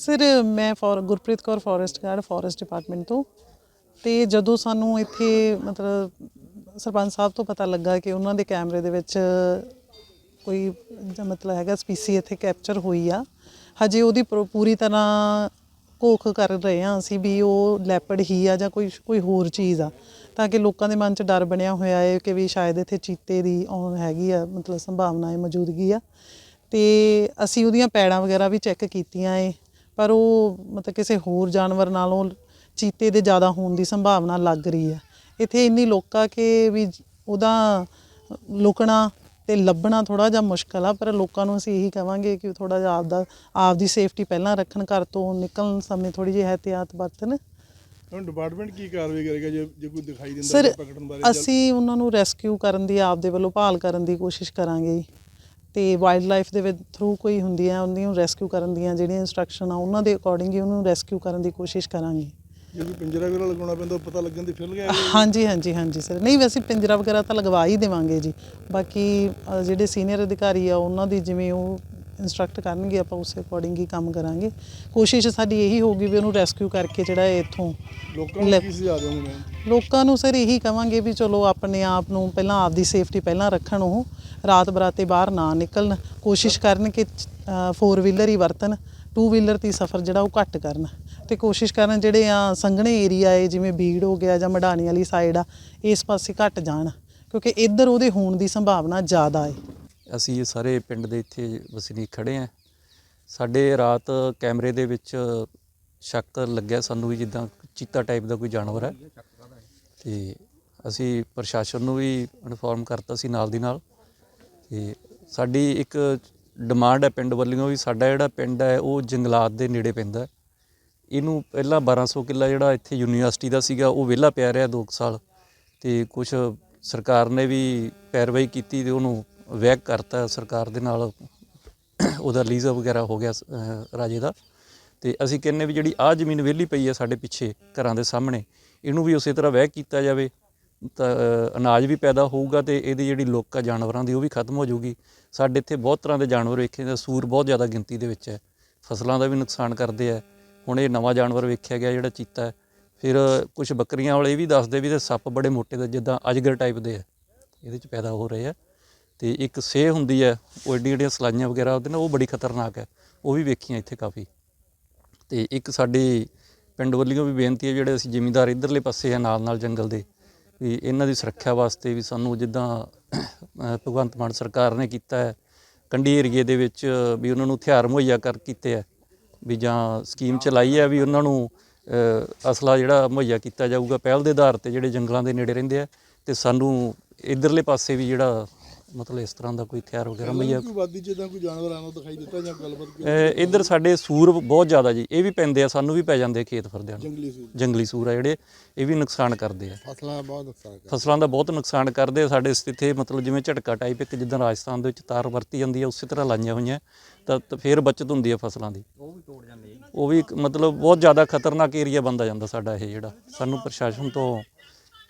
Sir ਮੈਂ four, Gurpreet Kaur forest guard forest department ਤੋਂ ਤੇ ਜਦੋਂ ਸਾਨੂੰ ਇੱਥੇ ਮਤਲਬ ਸਰਪੰਚ ਸਾਹਿਬ ਤੋਂ ਪਤਾ ਲੱਗਾ ਕਿ ਉਹਨਾਂ ਦੇ ਕੈਮਰੇ ਦੇ ਵਿੱਚ ਕੋਈ ਮਤਲਬ ਹੈਗਾ ਸਪੀਸੀ ਇੱਥੇ ਕੈਪਚਰ ਹੋਈ ਆ, ਹਜੇ ਉਹਦੀ ਪ੍ਰੋ- ਪੂਰੀ ਤਰ੍ਹਾਂ ਘੋਖ ਕਰ ਰਹੇ ਹਾਂ ਅਸੀਂ ਵੀ ਉਹ ਲੈਪਰਡ ਹੀ ਆ ਜਾਂ ਕੋਈ ਕੋਈ ਹੋਰ ਚੀਜ਼ ਆ, ਤਾਂ ਕਿ ਲੋਕਾਂ ਦੇ ਮਨ 'ਚ ਡਰ ਬਣਿਆ ਹੋਇਆ ਹੈ ਕਿ ਵੀ ਸ਼ਾਇਦ ਇੱਥੇ ਚੀਤੇ ਦੀ ਆਉਣ ਹੈਗੀ ਆ, ਮਤਲਬ ਸੰਭਾਵਨਾ ਹੈ, ਮੌਜੂਦਗੀ ਆ। ਤੇ ਅਸੀਂ ਉਹਦੀਆਂ ਪੈੜਾਂ ਵਗੈਰਾ ਵੀ ਚੈੱਕ ਕੀਤੀਆਂ ਏ ਪਰ ਉਹ ਮਤਲਬ ਕਿਸੇ ਹੋਰ ਜਾਨਵਰ ਨਾਲੋਂ ਚੀਤੇ ਦੇ ਜ਼ਿਆਦਾ ਹੋਣ ਦੀ ਸੰਭਾਵਨਾ ਲੱਗ ਰਹੀ ਹੈ। ਇੱਥੇ ਇੰਨੀ ਲੋਕਾ ਕਿ ਵੀ ਉਹਦਾ ਲੁਕਣਾ ਤੇ ਲੱਭਣਾ ਥੋੜਾ ਜਿਹਾ ਮੁਸ਼ਕਲ ਆ ਪਰ ਲੋਕਾਂ ਨੂੰ ਅਸੀਂ ਇਹੀ ਕਵਾਂਗੇ ਕਿ ਥੋੜਾ ਜਿਹਾ ਆਪਦਾ ਆਪਦੀ ਸੇਫਟੀ ਪਹਿਲਾਂ ਰੱਖਣ ਘਰ ਤੋਂ ਨਿਕਲਣ ਸਮੇਂ ਥੋੜੀ ਜਿਹੀ ਅਹਤਿਆਤ ਵਰਤਣ। ਹੁਣ ਡਿਪਾਰਟਮੈਂਟ ਕੀ ਕਾਰਵਾਈ ਕਰੇਗਾ ਜੇ ਜੇ ਕੋਈ ਦਿਖਾਈ ਦਿੰਦਾ ਪਕੜਨ ਬਾਰੇ? ਅਸੀਂ ਉਹਨਾਂ ਨੂੰ ਰੈਸਕਿਊ ਕਰਨ ਦੀ ਆਪਦੇ ਵੱਲੋਂ ਭਾਲ ਕਰਨ ਦੀ ਕੋਸ਼ਿਸ਼ ਕਰਾਂਗੇ ਜੀ। ਤੇ ਵਾਈਲਡ ਲਾਈਫ ਦੇ ਵਿੱਚ ਥਰੂ ਕੋਈ ਹੁੰਦੀ ਹੈ ਉਹਨੂੰ ਰੈਸਕਿਊ ਕਰਨ ਦੀਆਂ ਜਿਹੜੀਆਂ ਇਨਸਟਰਕਸ਼ਨ ਆ ਉਹਨਾਂ ਦੇ ਅਕੋਰਡਿੰਗ ਹੀ ਉਹਨੂੰ ਰੈਸਕਿਊ ਕਰਨ ਦੀ ਕੋਸ਼ਿਸ਼ ਕਰਾਂਗੇ। ਜੇ ਕੋਈ ਪਿੰਜਰਾ ਵਗੈਰਾ ਲਗਾਉਣਾ ਪੈਂਦਾ ਪਤਾ ਲੱਗਣ ਦੀ ਫਿਰ ਲਗਾਇਆ ਹਾਂਜੀ ਹਾਂਜੀ ਹਾਂਜੀ ਸਰ ਨਹੀਂ ਵੈਸੇ ਪਿੰਜਰਾ ਵਗੈਰਾ ਤਾਂ ਲਗਵਾ ਹੀ ਦੇਵਾਂਗੇ ਜੀ। ਬਾਕੀ ਜਿਹੜੇ ਸੀਨੀਅਰ ਅਧਿਕਾਰੀ ਆ ਉਹਨਾਂ ਦੀ ਜਿਵੇਂ ਉਹ ਇਨਸਟਰਕਟ ਕਰਨਗੇ ਆਪਾਂ ਉਸੇ ਅਕੋਰਡਿੰਗ ਹੀ ਕੰਮ ਕਰਾਂਗੇ। ਕੋਸ਼ਿਸ਼ ਸਾਡੀ ਇਹੀ ਹੋਊਗੀ ਵੀ ਉਹਨੂੰ ਰੈਸਕਿਊ ਕਰਕੇ ਜਿਹੜਾ ਇਹ ਇੱਥੋਂ ਲੋਕਾਂ ਨੂੰ ਲੈ- ਕੀ ਸੁਝਾਅ ਦਿਓਗੇ ਮੈਂ ਲੋਕਾਂ ਨੂੰ ਸਰ ਇਹੀ ਕਵਾਂਗੇ ਵੀ ਚਲੋ ਆਪਣੇ ਆਪ ਨੂੰ ਪਹਿਲਾਂ ਆਪਦੀ ਸੇਫਟੀ ਪਹਿਲਾਂ ਰੱਖਣ ਉਹ ਰਾਤ ਬਰਾਤੇ ਬਾਹਰ ਨਾ ਨਿਕਲਣ। ਕੋਸ਼ਿਸ਼ ਕਰਨ ਕਿ 4 ਵੀਲਰ ਹੀ ਵਰਤਣ 2 ਵੀਲਰ ਦੀ ਸਫ਼ਰ ਜਿਹੜਾ ਉਹ ਘੱਟ ਕਰਨ। ਤੇ ਕੋਸ਼ਿਸ਼ ਕਰਨ ਜਿਹੜੇ ਆ ਸੰਘਣੇ ਏਰੀਆ ਏ ਜਿਵੇਂ ਬੀੜ ਹੋ ਗਿਆ ਜਾਂ ਮਢਾਣੀ ਵਾਲੀ ਸਾਈਡ ਆ ਇਸ ਪਾਸੇ ਘੱਟ ਜਾਣ। ਕਿਉਂਕਿ ਇੱਧਰ ਉਹਦੇ ਹੋਣ ਦੀ ਸੰਭਾਵਨਾ ਜ਼ਿਆਦਾ ਏ। ਅਸੀਂ ਸਾਰੇ ਪਿੰਡ ਦੇ ਇੱਥੇ ਵਸਨੀਕ ਖੜੇ ਆ ਸਾਡੇ ਰਾਤ ਕੈਮਰੇ ਦੇ ਵਿੱਚ ਸ਼ੱਕ ਲੱਗਿਆ ਸਾਨੂੰ ਵੀ ਜਿੱਦਾਂ ਚੀਤਾ ਟਾਈਪ ਦਾ ਕੋਈ ਜਾਨਵਰ ਹੈ। ਤੇ ਅਸੀਂ ਪ੍ਰਸ਼ਾਸਨ ਨੂੰ ਵੀ ਇਨਫੋਰਮ ਕਰਤਾ ਸੀ ਨਾਲ ਦੀ ਨਾਲ। ਤੇ ਸਾਡੀ ਇੱਕ ਡਿਮਾਂਡ ਹੈ ਪਿੰਡ ਵੱਲੋਂ ਵੀ ਸਾਡਾ ਜਿਹੜਾ ਪਿੰਡ ਹੈ ਉਹ ਜੰਗਲਾਤ ਦੇ ਨੇੜੇ ਪੈਂਦਾ ਇਹਨੂੰ ਪਹਿਲਾਂ 1200 ਕਿੱਲਾ ਜਿਹੜਾ ਇੱਥੇ ਯੂਨੀਵਰਸਿਟੀ ਦਾ ਸੀਗਾ, ਉਹ ਵਿਹਲਾ ਪਿਆ ਰਿਹਾ 2 ਸਾਲ। ਤੇ ਕੁਝ ਸਰਕਾਰ ਨੇ ਵੀ ਪੈਰਵਾਈ ਕੀਤੀ ਤੇ ਉਹਨੂੰ ਵੈਕ ਕਰਤਾ ਸਰਕਾਰ ਦੇ ਨਾਲ, ਉਹਦਾ ਲੀਜ਼ਾ ਵਗੈਰਾ ਹੋ ਗਿਆ ਰਾਜੇ ਦਾ। ਤੇ ਅਸੀਂ ਕਹਿੰਨੇ ਵੀ ਜਿਹੜੀ ਆ ਜ਼ਮੀਨ ਵਿਹਲੀ ਪਈ ਹੈ ਸਾਡੇ ਪਿੱਛੇ ਘਰਾਂ ਦੇ ਸਾਹਮਣੇ, ਇਹਨੂੰ ਵੀ ਉਸੇ ਤਰ੍ਹਾਂ ਵਹਿ ਕੀਤਾ ਜਾਵੇ, ਤਾਂ ਅਨਾਜ ਵੀ ਪੈਦਾ ਹੋਊਗਾ ਤੇ ਇਹਦੀ ਜਿਹੜੀ ਲੋਕ ਆ, ਜਾਨਵਰਾਂ ਦੀ, ਉਹ ਵੀ ਖਤਮ ਹੋ ਜਾਊਗੀ। ਸਾਡੇ ਇੱਥੇ ਬਹੁਤ ਤਰ੍ਹਾਂ ਦੇ ਜਾਨਵਰ ਵੇਖੇ ਜਾਂਦੇ ਸੂਰ ਬਹੁਤ ਜ਼ਿਆਦਾ ਗਿਣਤੀ ਦੇ ਵਿੱਚ ਹੈ। ਫਸਲਾਂ ਦਾ ਵੀ ਨੁਕਸਾਨ ਕਰਦੇ ਆ। ਹੁਣ ਇਹ ਨਵਾਂ ਜਾਨਵਰ ਵੇਖਿਆ ਗਿਆ ਜਿਹੜਾ ਚੀਤਾ ਹੈ। ਫਿਰ ਕੁਝ ਬੱਕਰੀਆਂ ਵਾਲੇ ਇਹ ਵੀ ਦੱਸਦੇ ਵੀ ਤੇ ਸੱਪ ਬੜੇ ਮੋਟੇ ਦੇ, ਜਿੱਦਾਂ ਅਜਗਰ ਟਾਈਪ ਦੇ ਆ। ਇਹਦੇ ਚ ਪੈਦਾ ਹੋ ਰਹੇ ਆ। ਤੇ ਇੱਕ ਸੇ ਹੁੰਦੀ ਹੈ, ਉਹ ਏਡੀਆਂ ਏਡੀਆਂ ਸਲਾਈਆਂ ਵਗੈਰਾ ਉਹਦੇ ਨਾਲ ਉਹ ਬੜੀ ਖਤਰਨਾਕ ਹੈ, ਉਹ ਵੀ ਵੇਖੀਆਂ ਇੱਥੇ ਕਾਫੀ। ਤੇ ਇੱਕ ਸਾਡੀ ਪਿੰਡ ਵੱਲੋਂ ਵੀ ਬੇਨਤੀ ਹੈ, ਜਿਹੜੇ ਅਸੀਂ ਜ਼ਿਮੀਂਦਾਰ ਇਧਰਲੇ ਪਾਸੇ ਆ ਨਾਲ ਨਾਲ ਜੰਗਲ ਦੇ, ਵੀ ਇਹਨਾਂ ਦੀ ਸੁਰੱਖਿਆ ਵਾਸਤੇ ਵੀ ਸਾਨੂੰ ਜਿੱਦਾਂ ਭਗਵੰਤ ਮਾਨ ਸਰਕਾਰ ਨੇ ਕੀਤਾ ਹੈ, ਕੰਢੀ ਏਰੀਏ ਦੇ ਵਿੱਚ ਵੀ ਉਹਨਾਂ ਨੂੰ ਹਥਿਆਰ ਮੁਹੱਈਆ ਕਰ ਕੀਤੇ ਹੈ, ਵੀ ਜਾਂ ਸਕੀਮ ਚਲਾਈ ਹੈ, ਵੀ ਉਹਨਾਂ ਨੂੰ ਅਸਲਾ ਜਿਹੜਾ ਮੁਹੱਈਆ ਕੀਤਾ ਜਾਊਗਾ, ਪਹਿਲ ਦੇ ਆਧਾਰ ਤੇ ਜਿਹੜੇ ਜੰਗਲਾਂ ਦੇ ਨੇੜੇ ਰਹਿੰਦੇ ਆ ਤੇ ਸਾਨੂੰ ਇਧਰਲੇ ਪਾਸੇ ਵੀ ਜਿਹੜਾ ਮਤਲਬ ਇਸ ਤਰ੍ਹਾਂ ਦਾ ਕੋਈ ਹਥਿਆਰ ਵਗੈਰਾ ਮੁਹੱਈਆ ਕੋਈ ਵਾਦੀ ਤਾਂ ਕੋਈ ਜਾਨਵਰ ਆਣਾ ਦਿਖਾਈ ਦਿੱਤਾ ਜਾਂ ਗੱਲਬਾਤ ਕੋਈ ਅਹ ਇੱਧਰ ਸਾਡੇ ਸੂਰ ਬਹੁਤ ਜ਼ਿਆਦਾ ਜੀ ਇਹ ਵੀ ਪੈਂਦੇ ਆ ਸਾਨੂੰ ਵੀ ਪੈ ਜਾਂਦੇ ਆ ਖੇਤ ਫਿਰਦਿਆਂ ਨੂੰ। ਜੰਗਲੀ ਸੂਰ। ਜੰਗਲੀ ਸੂਰ ਆ ਜਿਹੜੇ ਇਹ ਵੀ ਨੁਕਸਾਨ ਕਰਦੇ ਆ। ਫਸਲਾਂ ਦਾ ਬਹੁਤ ਨੁਕਸਾਨ ਫਸਲਾਂ ਦਾ ਬਹੁਤ ਨੁਕਸਾਨ ਕਰਦੇ ਆ ਸਾਡੇ ਇੱਥੇ ਮਤਲਬ ਜਿਵੇਂ ਝਟਕਾ ਟਾਈਪ ਇੱਕ ਜਿੱਦਾਂ ਰਾਜਸਥਾਨ ਦੇ ਵਿੱਚ ਤਾਰ ਵਰਤੀ ਜਾਂਦੀ ਆ ਉਸੇ ਤਰ੍ਹਾਂ ਲਾਈਆਂ ਹੋਈਆਂ ਤਾਂ ਤਾਂ ਫਿਰ ਬਚਤ ਹੁੰਦੀ ਆ ਫਸਲਾਂ ਦੀ। ਉਹ ਵੀ ਤੋੜ ਜਾਂਦੇ ਉਹ ਵੀ ਇੱਕ ਮਤਲਬ ਬਹੁਤ ਜ਼ਿਆਦਾ ਖਤਰਨਾਕ ਏਰੀਆ ਬੰਦਾ ਜਾਂਦਾ ਸਾਡਾ ਇਹ ਜਿਹੜਾ ਸਾਨੂੰ ਪ੍ਰਸ਼ਾਸਨ ਤੋਂ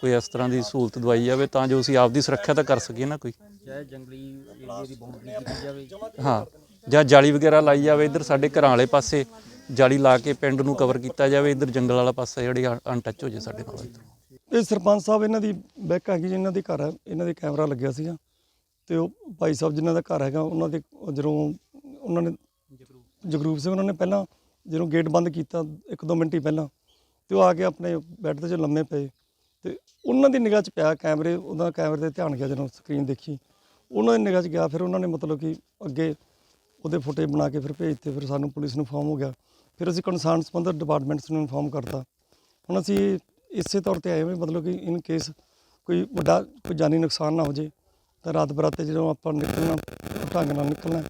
ਕੋਈ ਇਸ ਤਰ੍ਹਾਂ ਦੀ ਸਹੂਲਤ ਦਵਾਈ ਜਾਵੇ ਤਾਂ ਜੋ ਅਸੀਂ ਆਪਦੀ ਸੁਰੱਖਿਆ ਤਾਂ ਕਰ ਸਕੀਏ ਨਾ ਕੋਈ। ਚਾਹੇ ਜੰਗਲੀ ਏਰੀਆ ਦੀ ਬਾਉਂਡਰੀ ਕੀਤੀ ਜਾਵੇ। ਹਾਂ ਜਾਂ ਜਾਲੀ ਵਗੈਰਾ ਲਾਈ ਜਾਵੇ ਇੱਧਰ ਸਾਡੇ ਘਰਾਂ ਵਾਲੇ ਪਾਸੇ ਜਾਲੀ ਲਾ ਕੇ ਪਿੰਡ ਨੂੰ ਕਵਰ ਕੀਤਾ ਜਾਵੇ ਇੱਧਰ ਜੰਗਲ ਵਾਲਾ ਪਾਸਾ ਜਿਹੜੀ ਅਨਟੱਚ ਹੋ ਜੇ ਸਾਡੇ ਨਾਲ। ਇੱਧਰ ਇਹ ਸਰਪੰਚ ਸਾਹਿਬ ਇਹਨਾਂ ਦੀ ਬੈਕ ਹੈਗੀ ਜਿਨ੍ਹਾਂ ਦੇ ਘਰ ਹੈ ਇਹਨਾਂ ਦੇ ਕੈਮਰਾ ਲੱਗਿਆ ਸੀਗਾ। ਤੇ ਉਹ ਭਾਈ ਸਾਹਿਬ ਜਿਨ੍ਹਾਂ ਦਾ ਘਰ ਹੈਗਾ ਉਹਨਾਂ ਦੇ ਜਦੋਂ ਉਹਨਾਂ ਨੇ ਜਗਰੂਪ ਸਿੰਘ ਉਹਨਾਂ ਨੇ ਪਹਿਲਾਂ ਜਦੋਂ ਗੇਟ ਬੰਦ ਕੀਤਾ ਇੱਕ ਦੋ ਮਿੰਟ ਹੀ ਪਹਿਲਾਂ ਤੇ ਉਹ ਆ ਕੇ ਆਪਣੇ ਬੈੱਡ ਤੇ ਚ ਲੰਮੇ ਪਏ। ਤੇ ਉਹਨਾਂ ਦੀ ਨਿਗਾਹ 'ਚ ਪਿਆ ਕੈਮਰੇ, ਉਹਦਾ ਕੈਮਰੇ ਤੇ ਧਿਆਨ ਗਿਆ ਜਦੋਂ ਸਕਰੀਨ ਦੇਖੀ। ਉਹਨਾਂ ਦੀ ਨਿਗਾਹ 'ਚ ਗਿਆ, ਫਿਰ ਉਹਨਾਂ ਨੇ ਮਤਲਬ ਕਿ ਅੱਗੇ ਉਹਦੇ ਫੁਟੇਜ ਬਣਾ ਕੇ ਫਿਰ ਭੇਜਤੇ ਫਿਰ ਸਾਨੂੰ ਪੁਲਿਸ ਨੂੰ ਇਨਫੋਰਮ ਹੋ ਗਿਆ। ਫਿਰ ਅਸੀਂ ਕੰਸਰਨ ਸੰਬੰਧਿਤ ਡਿਪਾਰਟਮੈਂਟਸ ਨੂੰ ਇਨਫੋਰਮ ਕਰਤਾ। ਹੁਣ ਅਸੀਂ ਇਸੇ ਤੌਰ ਤੇ ਆਏ ਹਾਂ ਵੀ ਮਤਲਬ ਕਿ ਇਨ ਕੇਸ ਕੋਈ ਵੱਡਾ, ਕੋਈ ਜਾਨੀ ਨੁਕਸਾਨ ਨਾ ਹੋ ਜੇ, ਤਾਂ ਰਾਤ ਬਰਾਤੇ ਜਦੋਂ ਆਪਾਂ ਨਿਕਲਣਾ, ਢੰਗ ਨਾਲ ਨਿਕਲਣਾ,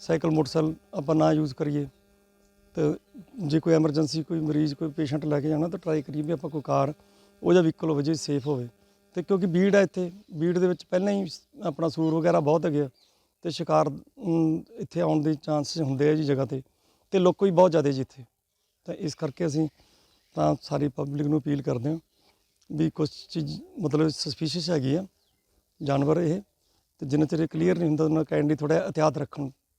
ਸਾਈਕਲ, ਮੋਟਰਸਾਈਕਲ ਆਪਾਂ ਨਾ ਯੂਜ਼ ਕਰੀਏ, ਤੇ ਜੇ ਕੋਈ ਐਮਰਜੈਂਸੀ ਕੋਈ ਮਰੀਜ਼, ਕੋਈ ਪੇਸ਼ੈਂਟ ਲੈ ਕੇ ਜਾਣਾ, ਤਾਂ ਟਰਾਈ ਕਰੀਏ ਵੀ ਆਪਾਂ ਕੋਈ ਕਾਰ ਉਹ ਜਿਹਾ ਵਹੀਕਲ ਹੋਵੇ ਜੇ ਸੇਫ ਹੋਵੇ। ਤੇ ਕਿਉਂਕਿ ਬੀੜ ਹੈ ਇੱਥੇ, ਬੀੜ ਦੇ ਵਿੱਚ ਪਹਿਲਾਂ ਹੀ ਆਪਣਾ ਸੂਰ ਵਗੈਰਾ ਬਹੁਤ ਹੈਗੇ ਆ। ਤੇ ਸ਼ਿਕਾਰ ਇੱਥੇ ਆਉਣ ਦੇ ਚਾਂਸ ਹੁੰਦੇ ਆ ਜੀ ਜਗ੍ਹਾ ਤੇ। ਤੇ ਲੋਕ ਵੀ ਬਹੁਤ ਜ਼ਿਆਦਾ ਜੀ ਇੱਥੇ। ਤਾਂ ਇਸ ਕਰਕੇ ਅਸੀਂ ਤਾਂ ਸਾਰੀ ਪਬਲਿਕ ਨੂੰ ਅਪੀਲ ਕਰਦੇ ਹਾਂ ਵੀ ਕੁਝ ਚੀਜ਼ ਮਤਲਬ ਸਸਪੀਸ਼ੀਅਸ ਹੈਗੀ ਆ, ਜਾਨਵਰ ਇਹ। ਤੇ ਜਿੰਨਾ ਚਿਰ ਕਲੀਅਰ ਨਹੀਂ ਹੁੰਦਾ, ਉਹਨਾਂ ਕਾਈਂਡਲੀ ਥੋੜਾ ਇhtiyਾਤ ਰੱਖਣ।